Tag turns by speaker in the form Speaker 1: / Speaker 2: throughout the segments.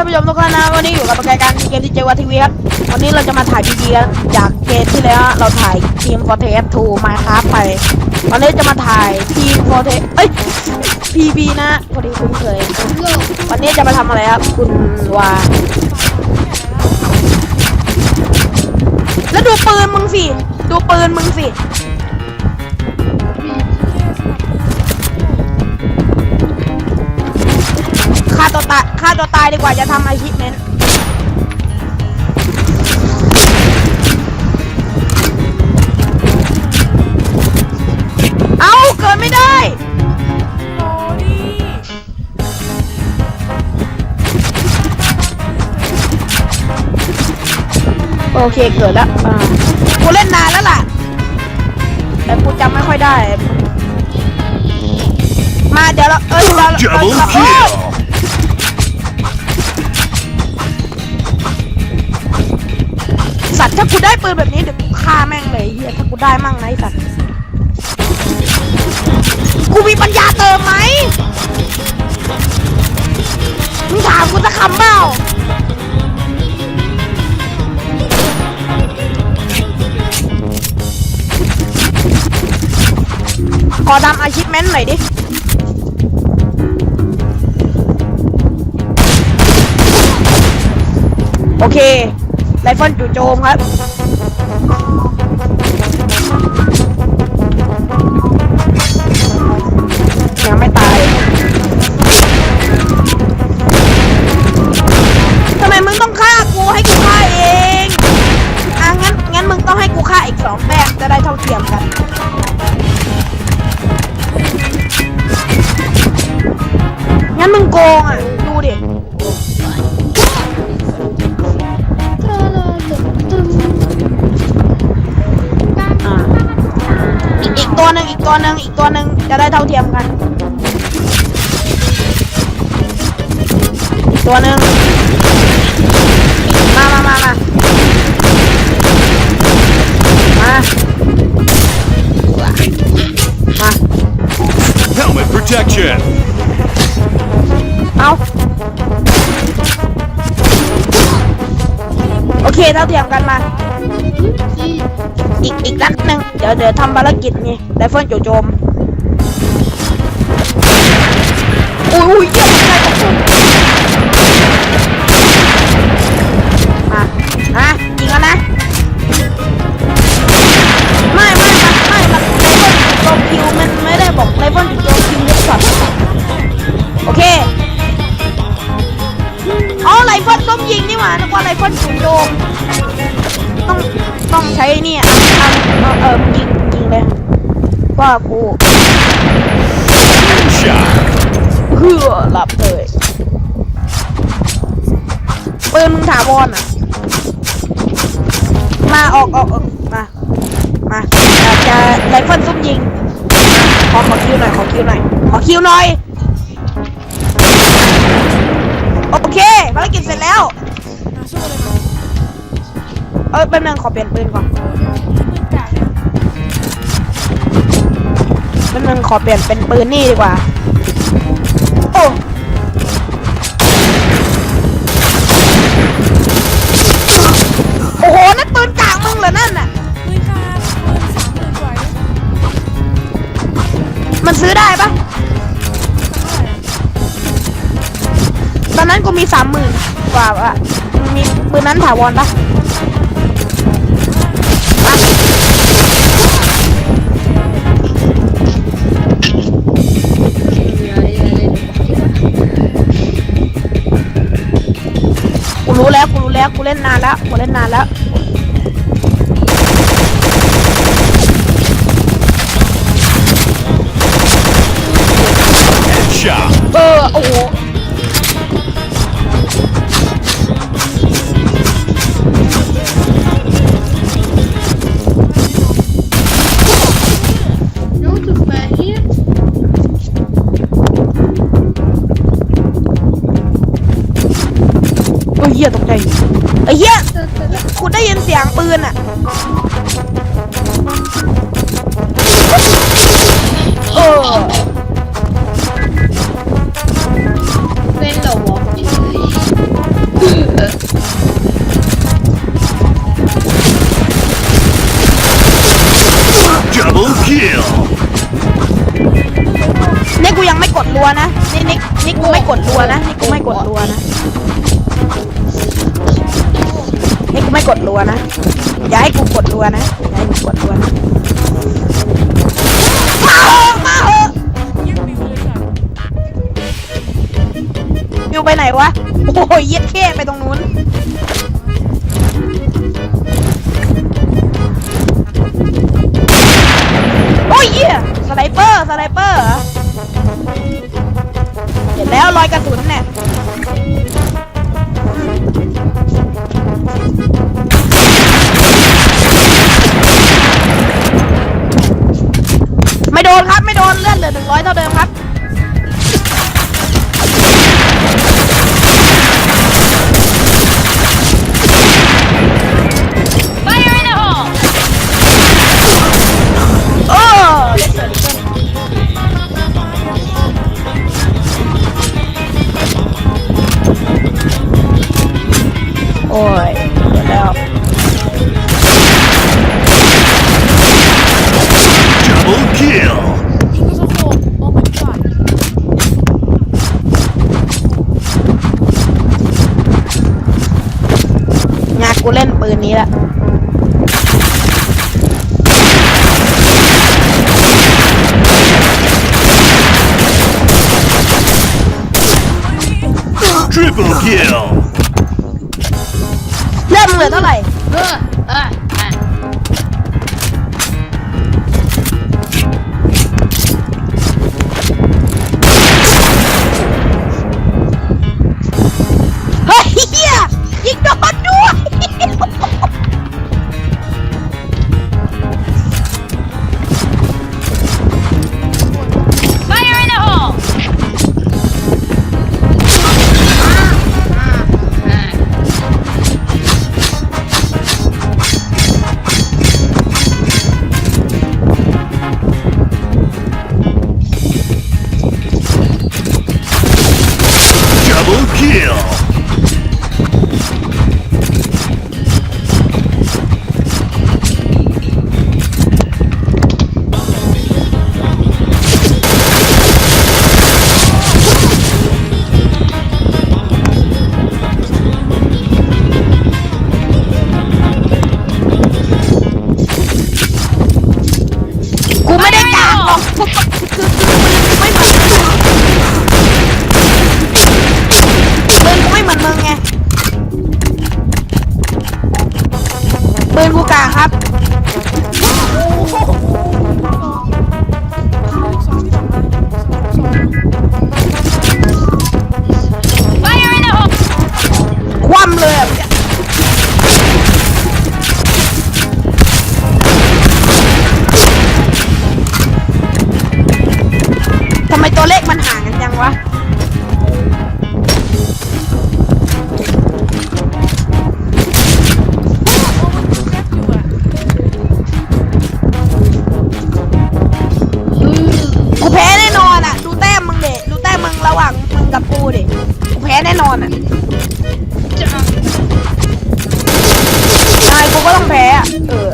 Speaker 1: ท่านผู้ชมทุกท่านนะวันนี้อยู่กับรายการเกมที่เจวาทีวีครับวันนี้เราจะมาถ่ายพีดีกันจากเกมที่แล้วเราถ่ายทีมฟอร์เทสทูมาครับไปวันนี้จะมาถ่ายทีมฟอร์เทสเอ้ยพีบีนะพอดีคุณเคยวันนี้จะมาทำอะไรครับคุณวาแล้วดูปืนมึงสิดูปืนมึงสิ ตายฆ่าตัวตายดีกว่าจะทำอาชีพเน้นเอาเกิดไม่ได้โอเคเกิดแล้วอ่ากูเล่นนานแล้วล่ะ แต่กูจำไม่ค่อยได้ มาเดี๋ยวเราเอ้ยเราเรา
Speaker 2: Double
Speaker 1: เรา
Speaker 2: kill!
Speaker 1: ปืนแบบนี้เดี๋ยวกูฆ่าแม่งเลยเฮียถ้ากูได้มั่งนะไอ้สัตว์กูมีปัญญาเติมไหมมึงถามกูสักคำเปล่าขอทำอาชีพเมนหน่อยดิโอเค ไรเฟิลจู่โจมครับยังไม่ตายทำไมมึงต้องฆ่ากูให้กูฆ่าเองอะงั้นงั้นมึงต้องให้กูฆ่าอีกสองแต้มจะได้เท่าเทียมกันงั้นมึงโกงอะ ตัวหนึ่งอีกตัวหนึ่งอีกตัวหนึ่งจะได้เท่าเทียมกัน อีกตัวหนึ่งมามามามามามา
Speaker 2: Helmet protection!
Speaker 1: เอาโอเคเท่าเทียมกันมา อีกอีกนัดหนึ่งเดี๋ยวเดี๋ยวทำภารกิจนี่ไรเฟิลจู่โจมอุ้ยอุ้ยเยี่ยม กูเพื่อหลับเลยปืนมึงถาวรอะ มาออกออกออกมา มาจะจะไรเฟิลซุ่มยิง ขอขอคิวหน่อย ขอคิวหน่อย ขอคิวหน่อย โอเคภารกิจเสร็จแล้ว เออแป๊บนึงขอเปลี่ยนปืนก่อน แป๊บนึงขอเปลี่ยนเป็นปืนนี่ดีกว่า โอ้โอ้โหนั่นปืนกลางมึงเหรอนั่นน่ะมันซื้อได้ปะตอนนั้นกูมีสามหมื่นกว่าอะมีปืนนั้นถาวรปะ แล้วกูเล่นนานแล้วกูเล่นนานแล้วเออโอ้โห
Speaker 3: คุณ
Speaker 1: ได้ยินเสียงปืนอะโอ้เป็นเหรอวะนี่กูยังไม่
Speaker 3: กด
Speaker 1: รัวนะ นี่นี่นี่กูไม่กดรัวนะ นี่กูไม่กดรัวนะ นี่กูไม่กดรัวนะ อย่าให้กูกดรัวนะอย่าให้กูกดรัวนะมาเหอะมาเหอะมิวไปไหนวะ โอ้ยเย็ดเข้ไปตรงนู้น โอ้ยเหี้ยสไนเปอร์ สไนเปอร์เหรอเห็นแล้วรอยกระสุนเนี่ย ร้อยเท่าเดิมครับโอ้เลสเตอร์ลิเติ้ลโอ้ยเดี๋ยวแล้ว
Speaker 2: Triple kill.
Speaker 1: เริ่มเหลือเท่าไหร่
Speaker 3: เออ
Speaker 2: kill.
Speaker 1: ปืน กับกูดิกูแพ้แน่นอนอะ
Speaker 3: จะ
Speaker 1: นายกูก็ต้องแพ้อะเออ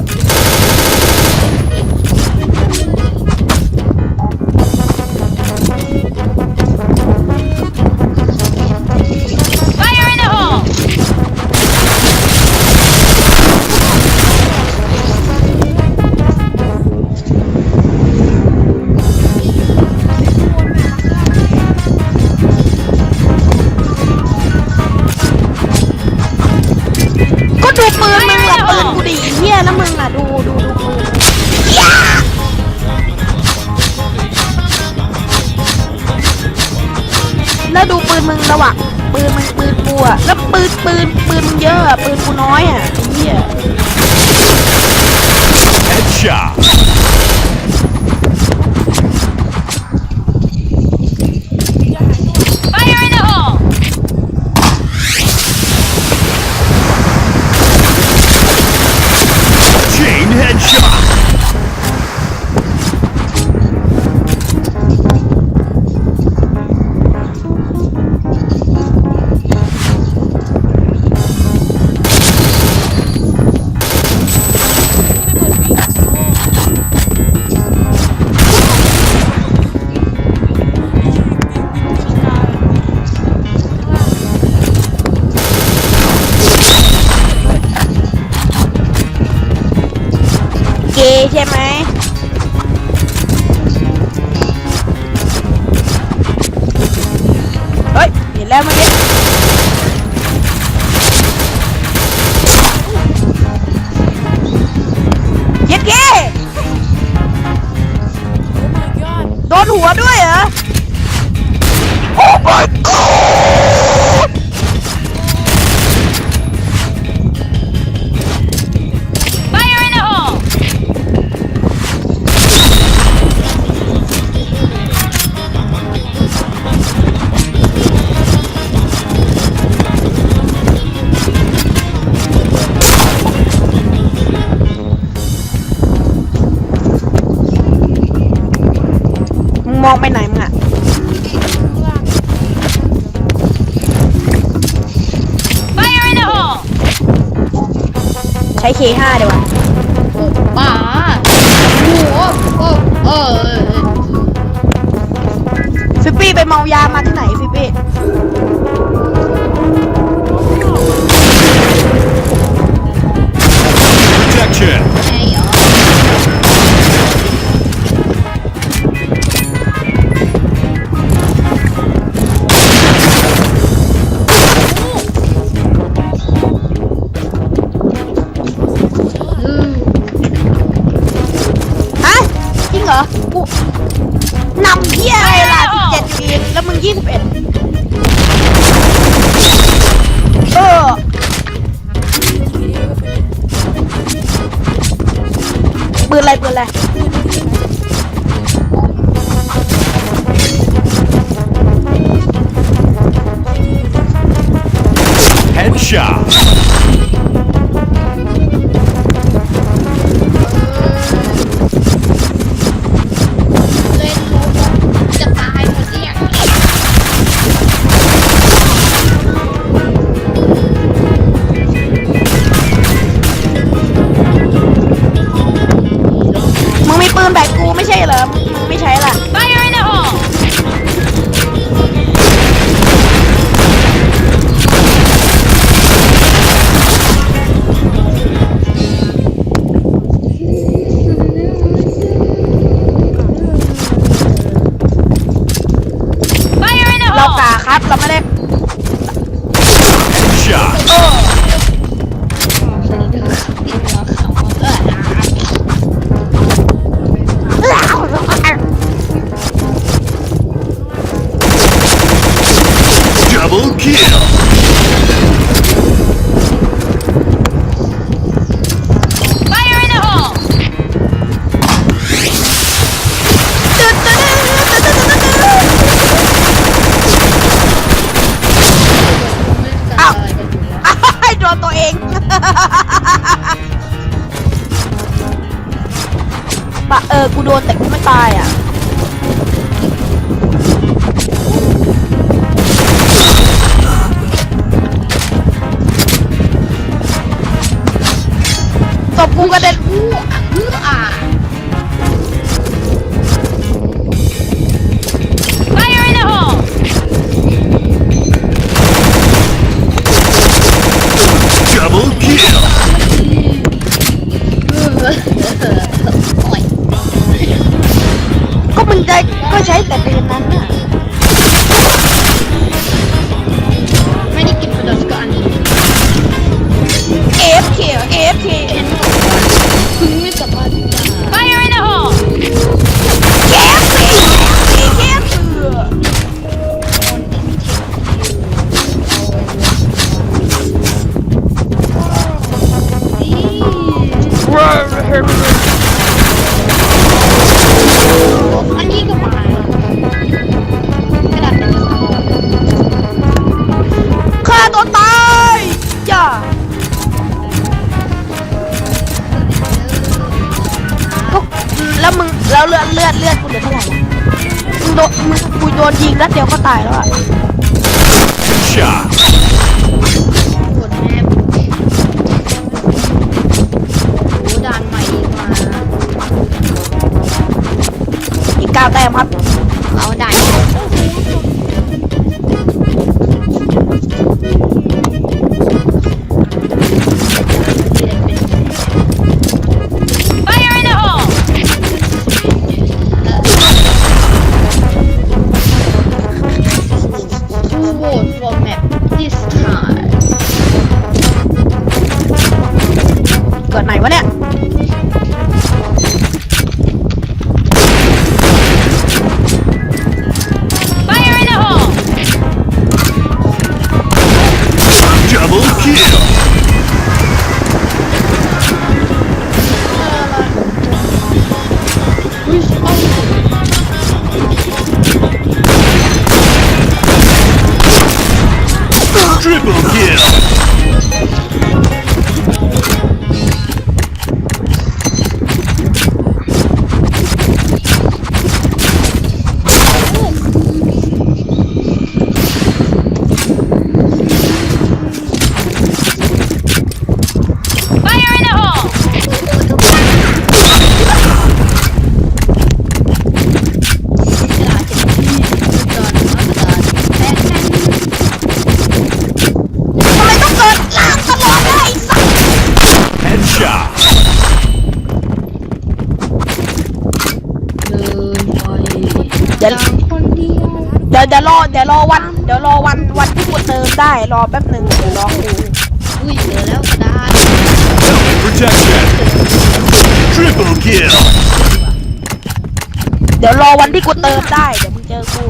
Speaker 1: ฮียแล้วมึงอะดูดูดูปืนแล้วดูปืนมึงระหว่างปืนมึงปืนกูอะแล้วปืนปืนปืนมึงเยอะอะปืนกูน้อยอะไอ้เฮีย
Speaker 2: Headshot. Headshot.
Speaker 1: องไปไหนมึงอะ
Speaker 3: Fire in the hole!
Speaker 1: ใช้ K5 ดีกว่า
Speaker 3: ป่าโอ้โหโอ้เออ
Speaker 1: ฟิปปี้ไปเมายามาที่ไหนฟิปปี้
Speaker 2: Headshot.
Speaker 3: ตาย
Speaker 1: อะตบกูกระเด็น
Speaker 3: อู้อะ อันนี้ก็มากระดาษเป็นกระดาษ
Speaker 1: ฆ่าตัวตายอย่าก็แล้วมึงแล้วเลือดเลือดเลือดกูเหลือเท่าไหร่ล่ะมึงโดนมึงกูโดนยิงนัดเดียวก็ตายแล้วอะ
Speaker 3: Shot. แต้
Speaker 1: มครับ
Speaker 3: เอาได้
Speaker 1: ร
Speaker 3: อแป๊บหนึ่งเดี๋ยวรอดู
Speaker 1: อุ้ยเจอแล้วดา
Speaker 4: Protection. Triple kill.
Speaker 3: เดี๋ยวรอวันที่กูเติมได้ เดี๋ยวมึงเจอกู